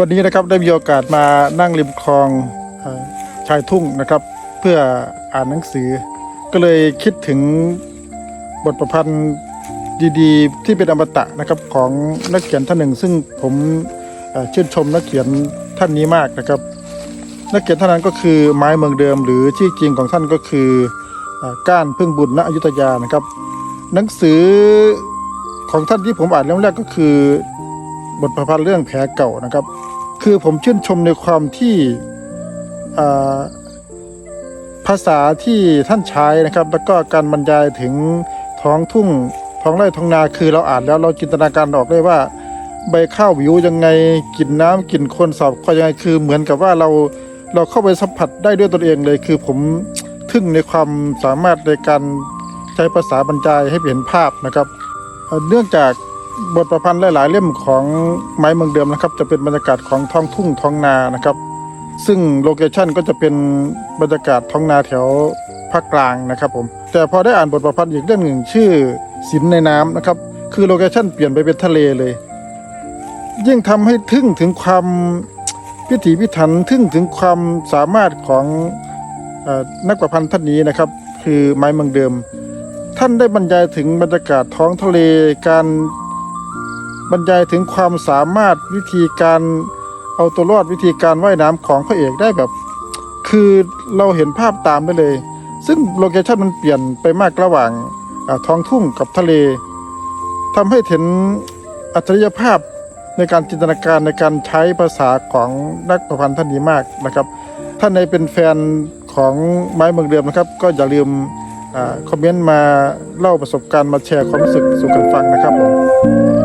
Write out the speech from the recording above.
วันนี้นะครับได้มีโอกาสมานั่งริมคลองชายทุ่งนะครับ เพื่ออ่านหนังสือ ก็เลยคิดถึงบทประพันธ์ดีๆ ที่เป็นอมตะนะครับของนักเขียนท่านหนึ่ง ซึ่งผมชื่นชมนักเขียนท่านนี้มากนะครับ นักเขียนท่านนั้นก็คือไม้เมืองเดิม หรือชื่อจริงของท่านก็คือเอ่อก้านพึ่งบุญณอยุธยานะครับ หนังสือของท่านที่ผมอ่านเล่มแรกก็คือ บทประพันธ์เรื่องแผลเก่านะครับ คือผมชื่นชมในความที่ภาษาที่ท่านใช้นะครับ แล้วก็การบรรยายถึงท้องทุ่งท้องไร่ท้องนาคือเราอ่านแล้วเราจินตนาการออกได้ว่า ใบข้าววิวยังไงกลิ่นน้ำกลิ่นคนสอบก็ยังไงคือเหมือนกับว่าเราเราเข้าไปสัมผัสได้ด้วยตนเองเลย คือผมทึ่งในความสามารถในการใช้ภาษาบรรยายให้เห็นภาพนะครับ เนื่องจาก บทประพันธ์หลาย ๆ เล่มของไม้เมืองเดิมนะครับ จะเป็นบรรยากาศของท้องทุ่งท้องนานะครับ ซึ่งโลเคชันก็จะเป็นบรรยากาศท้องนาแถวภาคกลางนะครับผมแต่พอได้อ่านบทประพันธ์อีกเรื่องหนึ่งชื่อสินในน้ำนะครับ คือโลเคชันเปลี่ยนไปเป็นทะเลเลย ยิ่งทำให้ทึ่งถึงความพิถีพิถันทึ่งถึงความสามารถของอนักประพันธ์ท่านนี้นะครับ คือไม้เมืองเดิม ท่านได้บรรยายถึงบรรยากาศท้องทะเลการ บรรยายถึงความสามารถวิธีการเอาตัวรอดวิธีการว่ายน้ำของพระเอกได้แบบ คือเราเห็นภาพตามได้เลย ซึ่งโลเคชั่นมันเปลี่ยนไปมากระหว่างท้องทุ่งกับทะเลทำให้เห็นอัจฉริยภาพในการจินตนาการในการใช้ภาษาของนักประพันธ์ท่านนี้มากนะครับ ท่านในเป็นแฟนของไม้เมืองเดิมนะครับ ก็อย่าลืมอคอมเมนต์มาเล่าประสบการณ์มาแชร์ความรู้สึกสู่กันฟังนะครับผม